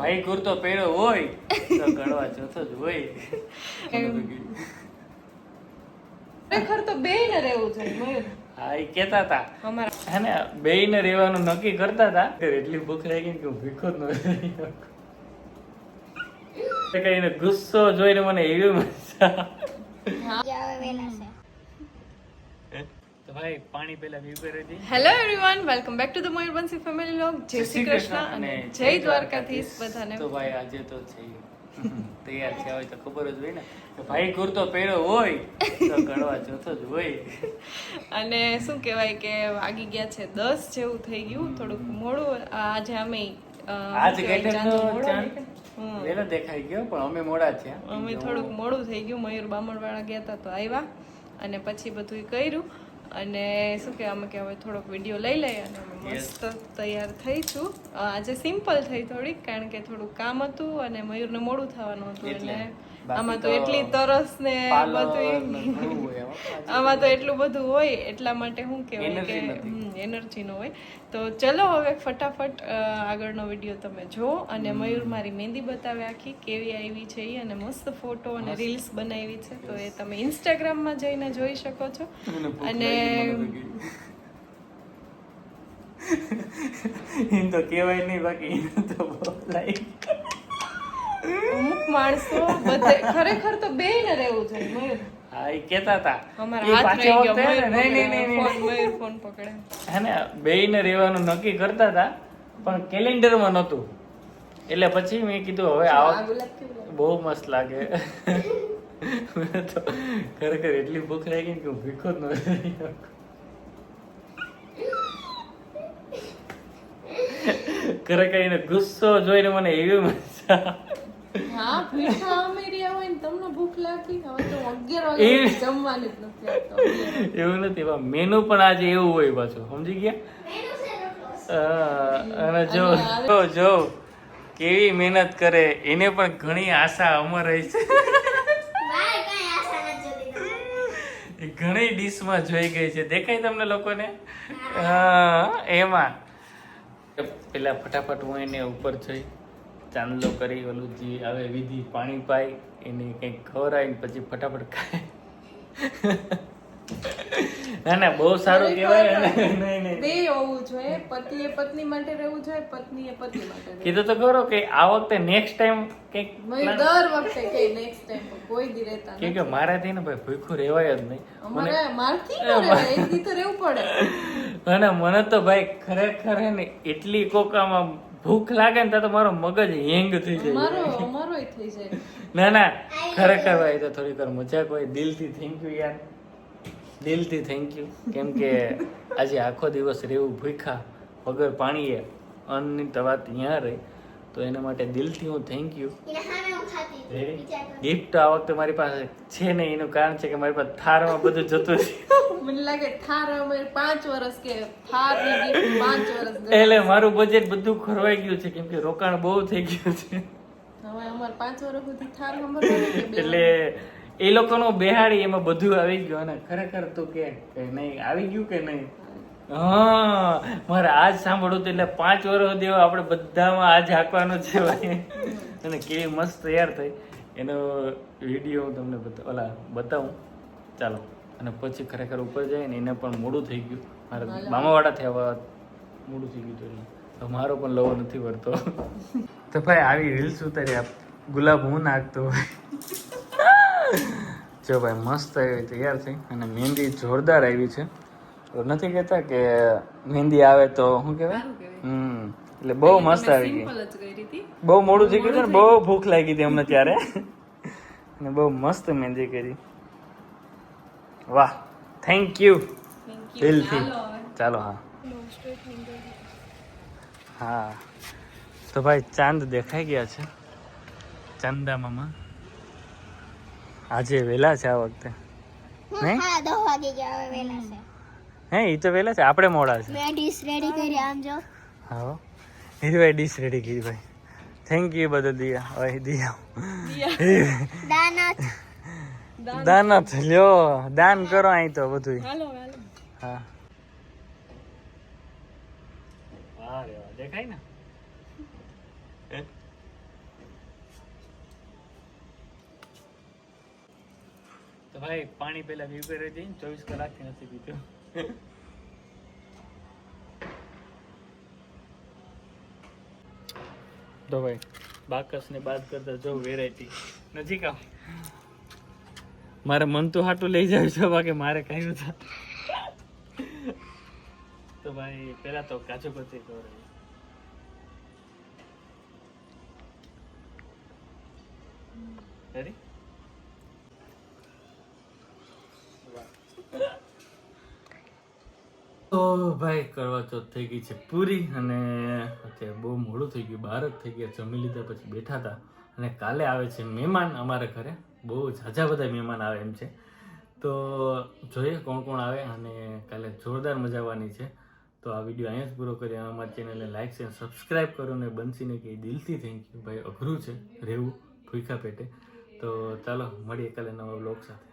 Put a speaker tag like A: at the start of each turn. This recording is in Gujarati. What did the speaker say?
A: ભાઈ કુર્તો પહેર્યો હોય તો કડવા ચોથો જ હોય.
B: ખરેખર તો બે ને રહેવું જોઈએ
A: હા એ કેતા હતા
B: અમારા
A: હે ને બેયને રહેવાનું નક્કી કરતા હતા એટલી ભૂખ લાગી ને કે હું ભીખો જ ન કઈ ગુસ્સો જોઈને મને એવી મજા
B: hello everyone welcome back to the Mayurvanshi family log જય શ્રી કૃષ્ણ અને જય દ્વારકાધીશ બધાને.
A: તો ભાઈ આજે તો છે તૈયાર થયા હોય તો ખબર જ હોય ને. કે ભાઈ કુર્તો પહેર્યો હોય તો કડવા જોતો જ હોય.
B: અને શું કહેવાય કે વાગી ગયા છે દસ જેવું થઈ ગયું. થોડુંક મોડું. આજે અમે
A: આજ.
B: હમ.
A: વેલો દેખાઈ ગયો પણ અમે મોડા છે
B: અમે થોડુંક મોડું થઈ ગયું. મયુર બામણવાળા ગયા હતા તો આવ્યા. અને પછી બધું કર્યું. અને શું કહેવાય અમે કે હવે થોડોક વીડિયો લઈ લઈએ અને મસ્ત તૈયાર થઈ છું આજે સિમ્પલ થઈ થોડીક કારણ કે થોડુંક કામ હતું અને મયુરને મોડું થવાનું હતું
A: એટલે.
B: આમાં તો એટલી તરસ ને બધું. આમાં તો એટલું બધું હોય એટલા માટે શું કહેવાય કે એનર્જી નો હોય. તો ચલો હવે ફટાફટ આગળનો વીડિયો તમે જો અને મયુર મારી મહેંદી બતાવે આખી કેવી આવી છે એ અને મસ્ત ફોટો અને રીલ્સ બનાવી છે. તો એ તમે ઇન્સ્ટાગ્રામમાં જઈને જોઈ શકો છો. અને.
A: એમ તો કહેવાય નહીં બાકી તો.
B: અમુક માણસો બધે ખરેખર તો બે ને રહેવું જોઈએ મયુર.
A: હા એ કહેતા હતા.
B: અમારા
A: એ
B: હાથ
A: પાછા
B: રહી ગયો
A: વખતે
B: મયુર
A: નહીં, નહીં, નહીં, નહીં.
B: ફોન પકડે.
A: હે ને બેયને રહેવાનું નક્કી કરતા હતા પણ કેલેન્ડરમાં નહોતું. એટલે પછી મેં કીધું હવે આવો? બહુ મસ્ત લાગે. તો ખરેખર એટલી ભૂખ લાગી ને કે હું ભીખો જ ખરેખર એને ગુસ્સો જોઈને મને એવી મજા
B: હા પીઠા હોય ને તમને ભૂખ લાગી. હવે તો અગિયાર
A: એ-
B: વાગે જમવાની જ નથી આવતો.
A: એવું નથી મેનુ પણ આજે એવું હોય પાછું. સમજી ગયા? અને જો જો જો કેવી મહેનત કરે એને પણ ઘણી આશા અમર રહી છે. એ ઘણી ડીશમાં જોઈ ગઈ છે. દેખાય તમને લોકોને? હા એમાં. પેલા ફટાફટ હું એને ઉપર જઈ. ચાંદલો કરી ઓલું જે આવે વિધિ પાણી પાઈ એને કંઈક ખવડાવીને પછી ફટાફટ ખાય. ના ના બહુ સારું કહેવાય. નહીં નહીં
B: બે હોવું જોઈએ પતિએ પત્ની માટે રહેવું જોઈએ પત્નીએ પતિ માટે
A: કીધું તો ખરો કે આ વખતે નેક્સ્ટ ટાઈમ કંઈક.
B: દર વખતે કે નેક્સ્ટ ટાઈમ કોઈ દી રહેતા
A: કેમ કે મારાથી ને ભાઈ ભૂખું રહેવાય જ નહીં.
B: અમારે મારથી ન રહેવાય એક દી તો રહેવું પડે.
A: અને મને તો ભાઈ ખરેખર હે ને એટલી કોકામાં ભૂખ લાગે ને ત્યાં તો મારો મગજ હેંગ થઈ જાય.
B: મારો મારો થઈ જાય.
A: ના ના ખરેખર ભાઈ તો થોડીક વાર મજાક હોય. દિલથી થેન્ક યુ યાર. દિલથી થેન્ક યુ કેમ કે આજે આખો દિવસ રહેવું ભૂખા વગર પાણીએ અન્નની તો વાત ત્યાં રહી. તો એના માટે દિલથી હું થેન્ક યુ ગિફ્ટ આ વખતે મારી પાસે છે નહીં એનું કારણ છે કે મારી પાસે થારમાં બધું જતું છે
B: મને લાગે થાર અમે પાંચ વર્ષ કે થાર પાંચ વર્ષ
A: એટલે મારું બજેટ બધું ખોરવાઈ ગયું છે કેમ કે રોકાણ બહુ થઈ ગયું છે.
B: હવે અમારે પાંચ વર્ષ સુધી થાર
A: એટલે એ લોકોનો બેહાડી એમાં બધું આવી ગયું અને ખરેખર તું કે કે નહીં આવી ગયું કે નહીં? હા મારે આજ સાંભળવું હતું એટલે પાંચ વર્ષ દેવો આપણે બધામાં આજ હાંકવાનું છે ભાઈ. અને કેવી મસ્ત તૈયાર થઈ. એનો વીડિયો હું તમને બતા ઓલા બતાવું. ચાલો. અને પછી ખરેખર ઉપર જાય ને એને પણ મોડું થઈ ગયું. મારા મામાવાળા થયા મોડું થઈ ગયું હતું એટલે. તો મારો પણ લવો નથી વળતો. તો ભાઈ આવી રીલ્સ ઉતારી આપ. ગુલાબ હું નાખતો જો ભાઈ મસ્ત આવી તૈયાર થઈ. અને મહેંદી જોરદાર આવી છે. નથી કહેતા કે મહેંદી આવે તો શું કહેવાય? હમ એટલે બહુ મસ્ત આવી ગઈ. બહુ મોડું થઈ ગયું છે ને બહુ ભૂખ લાગી હતી અમને ત્યારે. અને બહુ મસ્ત મહેંદી કરી. વાહ થેન્ક યુ દિલથી.
B: ચાલો
A: હા. હા. તો ભાઈ ચાંદ દેખાઈ ગયા છે. ચાંદા મામા. આજે વહેલા છે આ વખતે. નહીં?
C: હે
A: એ તો પહેલા છે આપણે મોડા છે.
C: મેં ડીશ રેડી કરી આમ જો.
A: હા નીરભાઈ ડીશ રેડી કરી ભાઈ. થેન્ક યુ બધો દિયા ઓય દિયા. દાનાથ દાનાથ લ્યો દાન કરો અહીં તો બધું
B: હાલો હાલો.
A: હા. દેખાય ને? તો ભાઈ પાણી પેલા વ્યૂ કરે છે ચોવીસ કલાકથી નથી પીતું તો ભાઈ બાકસ ને બાદ કરતા જો વેરાયટી નજીક આવ. મારે મન તો હાટું લઈ જાય છે, બાકી મારે કહ્યું નથી તો ભાઈ પેલા તો કાજુ કતરી ખવડાવી Ready? તો ભાઈ કરવા ચોથ થઈ ગઈ છે પૂરી અને અત્યારે બહુ મોડું થઈ ગયું બાર જ થઈ ગયા, જમી લીધા પછી બેઠા હતા. અને કાલે આવે છે મહેમાન અમારા ઘરે, બહુ ઝાઝા બધા મહેમાન આવે એમ છે. તો જોઈએ કોણ કોણ આવે અને કાલે જોરદાર મજા આવવાની છે. તો આ વીડિયો અહીંયા જ પૂરો કરી અને અમારી ચેનલને લાઇક છે સબસ્ક્રાઈબ કરો અને બનશીને કે દિલથી થેન્ક યુ ભાઈ અઘરું છે રહેવું ભૂખા પેટે. તો ચાલો, મળીએ કાલે નવા બ્લોગ સાથે.